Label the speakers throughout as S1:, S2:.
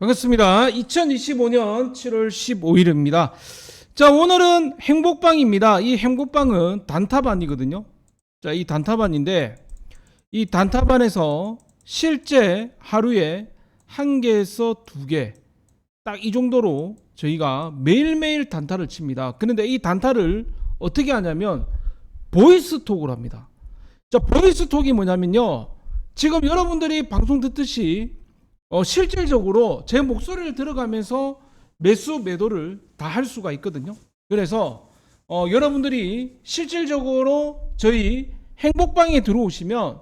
S1: 반갑습니다. 2025년 7월 15일입니다. 자, 오늘은 행복방입니다. 이 행복방은 단타반이거든요. 자, 이 단타반인데, 이 단타반에서 실제 하루에 한 개에서 두 개, 딱 이 정도로 저희가 매일매일 단타를 칩니다. 그런데 이 단타를 어떻게 하냐면, 보이스톡으로 합니다. 자, 보이스톡이 뭐냐면요. 지금 여러분들이 방송 듣듯이 어, 실질적으로 제 목소리를 들어가면서 매수 매도를 다 할 수가 있거든요. 그래서 어, 여러분들이 실질적으로 저희 행복방에 들어오시면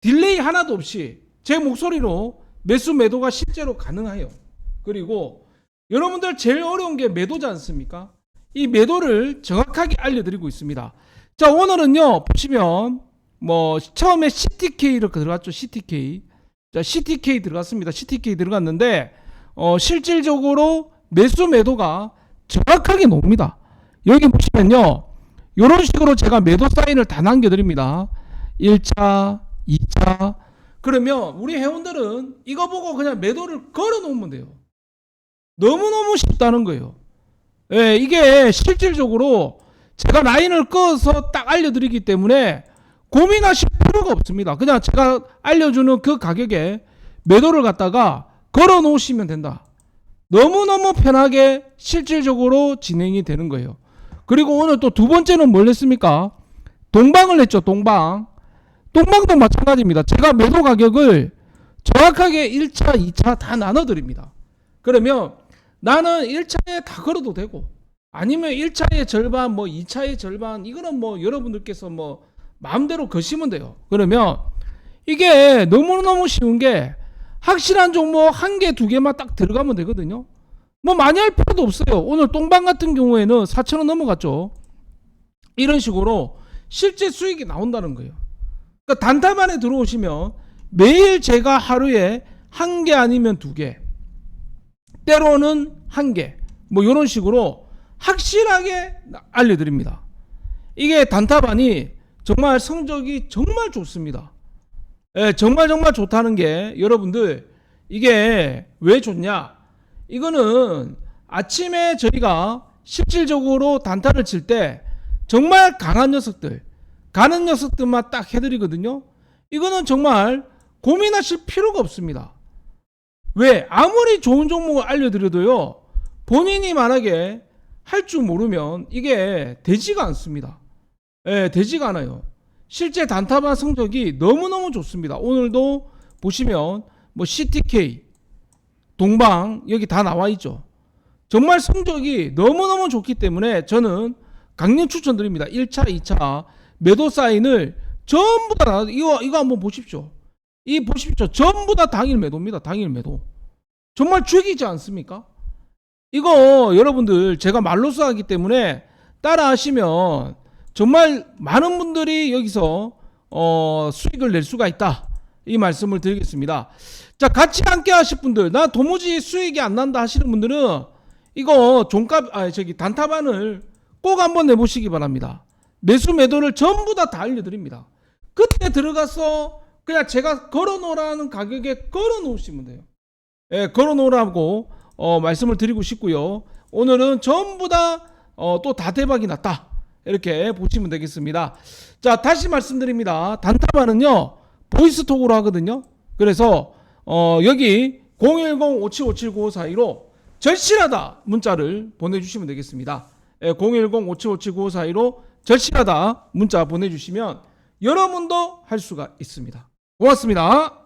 S1: 딜레이 하나도 없이 제 목소리로 매수 매도가 실제로 가능해요. 그리고 여러분들 제일 어려운 게 매도지 않습니까? 이 매도를 정확하게 알려드리고 있습니다. 자 오늘은요 보시면 뭐 처음에 CTK를 들어갔죠 CTK 자, CTK 들어갔습니다. CTK 들어갔는데 어, 실질적으로 매수 매도가 정확하게 나옵니다. 여기 보시면요. 이런 식으로 제가 매도 사인을 다 남겨드립니다. 1차, 2차. 그러면 우리 회원들은 이거 보고 그냥 매도를 걸어 놓으면 돼요. 너무너무 쉽다는 거예요. 예, 이게 실질적으로 제가 라인을 꺼서 딱 알려드리기 때문에 고민하실 필요가 없습니다. 그냥 제가 알려주는 그 가격에 매도를 갖다가 걸어 놓으시면 된다. 너무너무 편하게 실질적으로 진행이 되는 거예요. 그리고 오늘 또 두 번째는 뭘 했습니까? 동방을 했죠, 동방. 동방도 마찬가지입니다. 제가 매도 가격을 정확하게 1차, 2차 다 나눠드립니다. 그러면 나는 1차에 다 걸어도 되고, 아니면 1차의 절반, 뭐 2차의 절반, 이거는 뭐 여러분들께서 뭐 마음대로 거시면 돼요. 그러면 이게 너무너무 쉬운 게 확실한 종목 한 개, 두 개만 딱 들어가면 되거든요. 뭐 많이 할 필요도 없어요. 오늘 똥방 같은 경우에는 4천원 넘어갔죠. 이런 식으로 실제 수익이 나온다는 거예요. 그러니까 단타만에 들어오시면 매일 제가 하루에 한 개 아니면 두 개, 때로는 한 개, 뭐 이런 식으로 확실하게 알려드립니다. 이게 단타반이 정말 성적이 정말 좋습니다. 예, 정말 정말 좋다는 게 여러분들 이게 왜 좋냐? 이거는 아침에 저희가 실질적으로 단타를 칠 때 정말 강한 녀석들, 가는 녀석들만 딱 해드리거든요. 이거는 정말 고민하실 필요가 없습니다. 왜? 아무리 좋은 종목을 알려드려도요, 본인이 만약에 할 줄 모르면 이게 되지가 않습니다. 예, 되지가 않아요. 실제 단타반 성적이 너무너무 좋습니다. 오늘도 보시면 뭐 CTK, 동방 여기 다 나와 있죠. 정말 성적이 너무너무 좋기 때문에 저는 강력 추천드립니다. 1차, 2차 매도 사인을 전부 다 나- 이거 이거 한번 보십시오. 이 보십시오. 전부 다 당일 매도입니다. 당일 매도. 정말 죽이지 않습니까? 이거 여러분들 제가 말로써 하기 때문에 따라 하시면 정말 많은 분들이 여기서 어, 수익을 낼 수가 있다. 이 말씀을 드리겠습니다. 자, 같이 함께 하실 분들, 나 도무지 수익이 안 난다 하시는 분들은 이거 종값, 아, 저기 단타반을 꼭 한번 내보시기 바랍니다. 매수 매도를 전부 다 다 알려드립니다. 그때 들어가서 그냥 제가 걸어 놓으라는 가격에 걸어 놓으시면 돼요. 예, 걸어 놓으라고 어, 말씀을 드리고 싶고요. 오늘은 전부 다 어, 또다 대박이 났다. 이렇게 보시면 되겠습니다. 자, 다시 말씀드립니다. 단타반은요, 보이스톡으로 하거든요. 그래서, 어, 여기 010-5757-9542로 절실하다 문자를 보내주시면 되겠습니다. 예, 010-5757-9542로 절실하다 문자 보내주시면 여러분도 할 수가 있습니다. 고맙습니다.